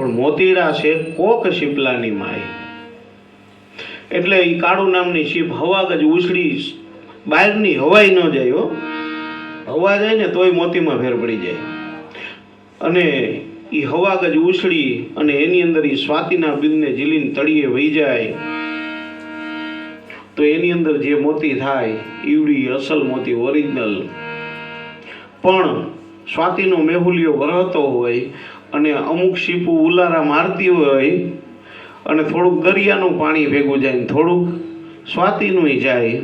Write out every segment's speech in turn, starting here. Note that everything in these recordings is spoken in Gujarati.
પણ મોતીડા છે કોક શીપલાની માય એટલે એ કાળુ નામની શીપ હવા જ ઉછળી બહારની હવાઈ ન જાય હો. હવા જાય ને તોય મોતીમાં ફેર પડી જાય. અને એ હવા ગજ ઉછળી અને એની અંદર એ સ્વાતિના બિંદને ઝીલીને તળિયે વહી જાય. તો એની અંદર જે મોતી થાય, ઈવડી અસલ મોતી ઓરિજિનલ. પણ સ્વાતિનો મેહુલિયો વરહતો હોય અને અમુક સીપુ ઉલારા મારતી હોય અને થોડુંક દરિયાનું પાણી ભેગું જાય ને થોડુંક સ્વાતિનું જાય.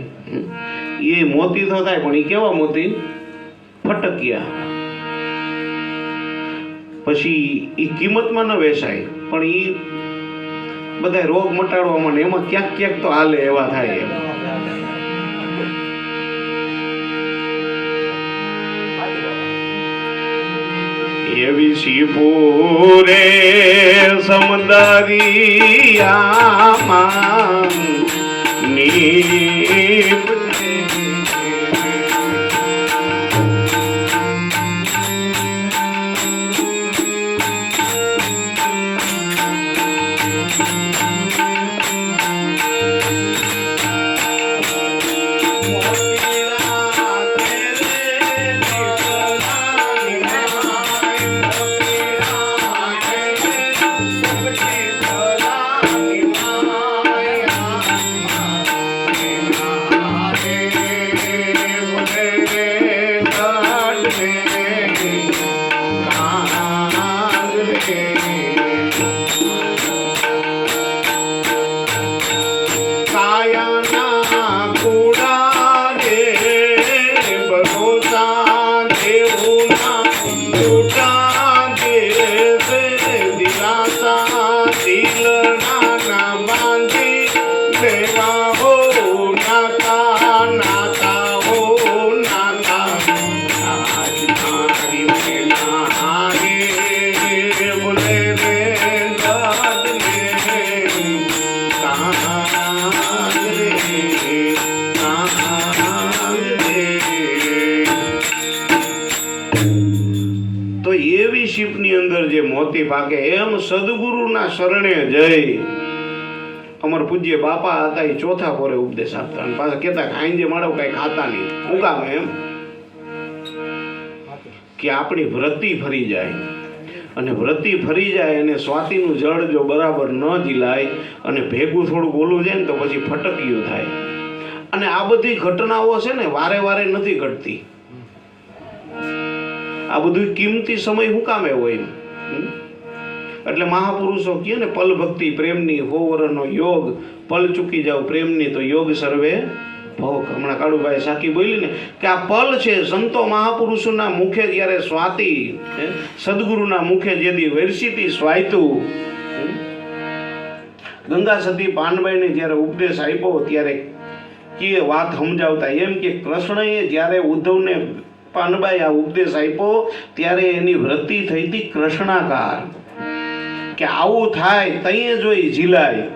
એ મોતી તો થાય, પણ એ કેવા મોતી? ફટકિયા. પછી એ કિંમતમાં ન વેચાય પણ એ બધા રોગ મટાડવામાં એમાં ક્યાંક ક્યાંક તો હાલે એવા થાય એમ. શિપુરે સમદરિયામાં નીપજે. જે મોતી પાકે એમ સદગુરુના શરણે જઈ. અમર પૂજ્ય બાપા હતા, એ ચોથા પોરે ઉપદેશ આપતા અને પાછા કહેતા કે આઈને જે માળો કઈ ખાતા નહીં. હું કામ એમ? કે આપણી વૃત્તિ ફરી જાય. અને વૃત્તિ ફરી જાય અને સ્વાતિનું જળ જો બરાબર ન જીલાય અને ભેગું થોડું ઓલું જાય ને તો પછી ફટકિયું થાય. અને આ બધી ઘટનાઓ છે ને વારે વારે નથી ઘટતી. આ બધું કિંમતી સમય હું કામે હોય હમ? એટલે મહાપુરુષો કહે ને, પલ ભક્તિ પ્રેમની હોવરનો યોગ. પલ ચૂકી જાવ પ્રેમની તો યોગ સર્વે ભોગ. હમણાં કાળુભાઈ સાકી બોલી ને કે આ પલ છે, સંતો મહાપુરુષોના મુખે જ્યારે સ્વાતિ સદગુરુના મુખે જેદી વૈરસીતી સ્વાયતું ગંગા સતી પાનબાઈને જ્યારે ઉપદેશ આપ્યો ત્યારે કે વાત સમજાવતા, એમ કે કૃષ્ણએ જ્યારે ઉદ્ધવને પાનબાઈ આ ઉપદેશ આપ્યો, ત્યારે એની વૃત્તિ થઈ હતી કૃષ્ણાકાર. કે આવું થાય તઈએ જોઈ ઝીલાય?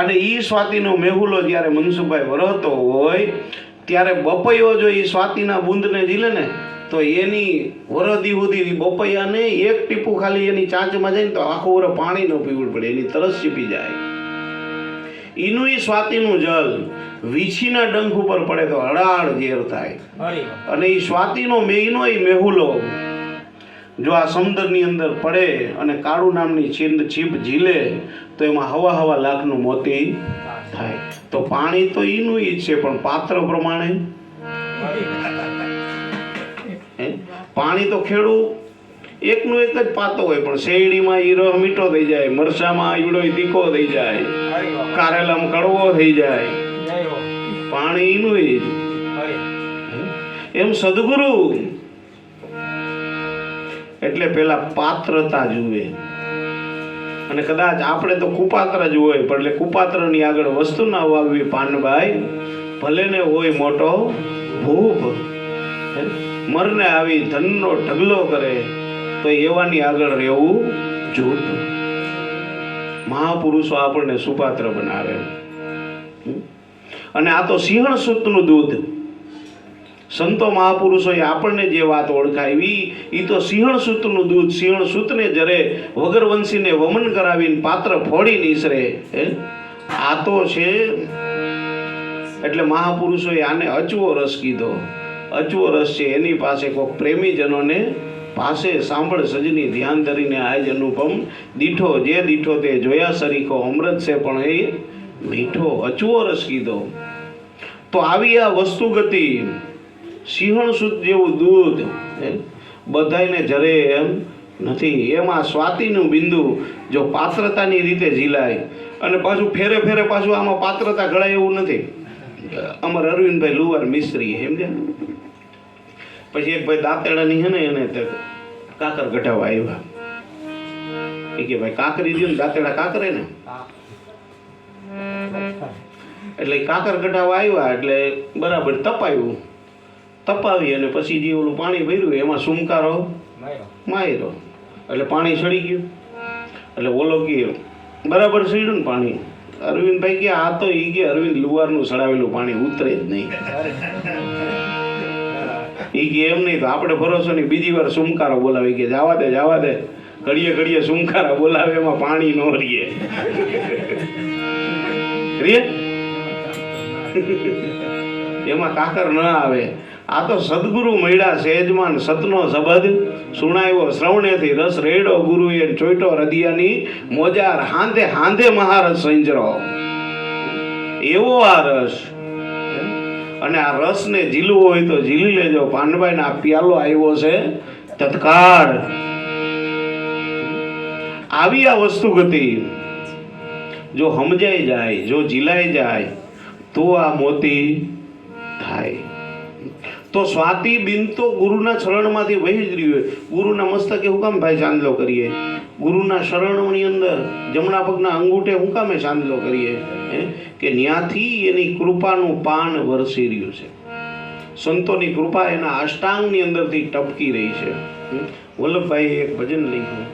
અને ઈ સ્વાતિનો મેહુલો જ્યારે મનસુખભાઈ વરહતો હોય, ત્યારે બપૈયો જો એ સ્વાતિના બુંદને ઝીલે ને, તો એની વરદી સુધી બપૈયાને એક ટીપું ખાલી એની ચાંચમાં જાય ને તો આખો વર પાણી ન પીવું પડે, એની તરસ ચીપી જાય. ઈનું એ સ્વાતિનું જલ વીછીના ડંખ ઉપર પડે તો હળાળ ઝેર થાય. અને એ સ્વાતિનો મેઈનો એ મેહુલો. જો આ સમુદ્રની અંદર પડે અને કાળુ નામની છીંદ છીપ ઝીલે તો એમાં હવા હવા લાખનું મોતી થાય. તો પાણી તો એનું ઈ જ છે પણ પાત્ર પ્રમાણે. પાણી તો ખેડૂ એકનું એક જ પાતો હોય પણ શેરડીમાં ઈ રહ મીઠો થઈ જાય મરસામાં ઈડો તીખો થઈ જાય કારેલામાં કડવો થઈ જાય. પાણી ઈનું ઈ એમ સદગુરુ. એટલે પેલા પાત્રતા જુએ. અને કદાચ આપણે તો કુપાત્ર જ હોય પણ એટલે કુપાત્રની આગળ વસ્તુ ના વાવવી પાનભાઈ ભલે ને હોય મોટો ભૂપ મરને આવી ધનનો ઢગલો કરે. તો એવાની આગળ રહેવું જોતું. મહાપુરુષો આપણને સુપાત્ર બનાવે. અને આ તો સિંહણ સૂતનું દૂધ. સંતો મહાપુરુષોએ આપણને જે વાત ઓળખાવી એ તો સિંહણ સૂતનું દૂધ. સિંહણ સૂતને જરે વગરવંશીને વમન કરાવીને પાત્ર ફોડી નીસરે આ તો છે. એટલે મહાપુરુષોએ આને અચવો રસ કીધો. અચવો રસ છે. એની પાસે કોઈક પ્રેમીજનોને પાસે સાંભળ સજની ધ્યાન ધરીને આજ અનુપમ દીઠો જે દીઠો તે જોયા સરીખો અમૃત છે પણ એ મીઠો અચવો રસ કીધો. તો આવી આ વસ્તુ ગતિ સિંહણ સુદ જેવું દૂધ હે, બધાયને જરે એમ નથી. એમાં સ્વાતિનું બિંદુ જો પાત્રતાની રીતે ઝીલાય અને પાછું ફેરે ફેરે પાછું આમાં પાત્રતા ઘડાય એવું નથી. અમર અરવિંદભાઈ લુવાર મિસ્ત્રી સમજ્યા? પછી એક ભાઈ દાંતેડાની છે ને એને તે કાકર કઢાવવા આવ્યા. એ કે ભાઈ કાકરી દો દાંતેડા કાકરે ને? એટલે કાકર કઢાવવા આવ્યા એટલે બરાબર તપાયું. તપાવી અને પછી જે ઓલું પાણી ભર્યું એમાં સુમકારો માયરો એટલે પાણી સડી ગયું. એટલે ઓલો કે બરાબર સડ્યું ને પાણી. અરવિંદભાઈ કે આ તો ઈ કે અરવિંદ લુવારનું સડાવેલું પાણી ઉતરે જ નહીં. ઈ કે એમ નહીં, તો આપણે ભરોસો નહીં. બીજી વાર સુમકારો બોલાવી કે જવા દે જવા દે. ઘડીએ ઘડીએ સુમકારા બોલાવે, એમાં પાણી નો રીએ? એમાં કાકર ન આવે. આ તો સદગુરુ મળ્યા સહેજમાન સતનો સબદ સુણાયો, શ્રવણેથી રસ રેડો ગુરુએ ચોઈટો હૃદયાની મોજાર હાંધે હાંધે મહારસ સંજરો. એવો આ રસ. અને આ રસને ઝીલવો હોય તો ઝીલી લેજો. પાનભાઈ આ પ્યાલો આવ્યો છે. તત્કાળ. આવી આ વસ્તુ હતી. જો સમજાઈ જાય, જો ઝીલાઈ જાય, તો આ મોતી થાય. તો સ્વાતિ બિન તો ગુરુના શરણમાંથી વહી જ રહ્યું હોય. ગુરુના મસ્તકે હું કામ ભાઈ ચાંદલો કરીએ. ગુરુના શરણોની અંદર જમણા પગના અંગૂઠે હું કામે ચાંદલો કરીએ? કે ન્યાથી એની કૃપાનું પાન વરસી રહ્યું છે સંતોની કૃપા એના અષ્ટાંગની અંદરથી ટપકી રહી છે? વલ્લભભાઈએ એક ભજન લખ્યું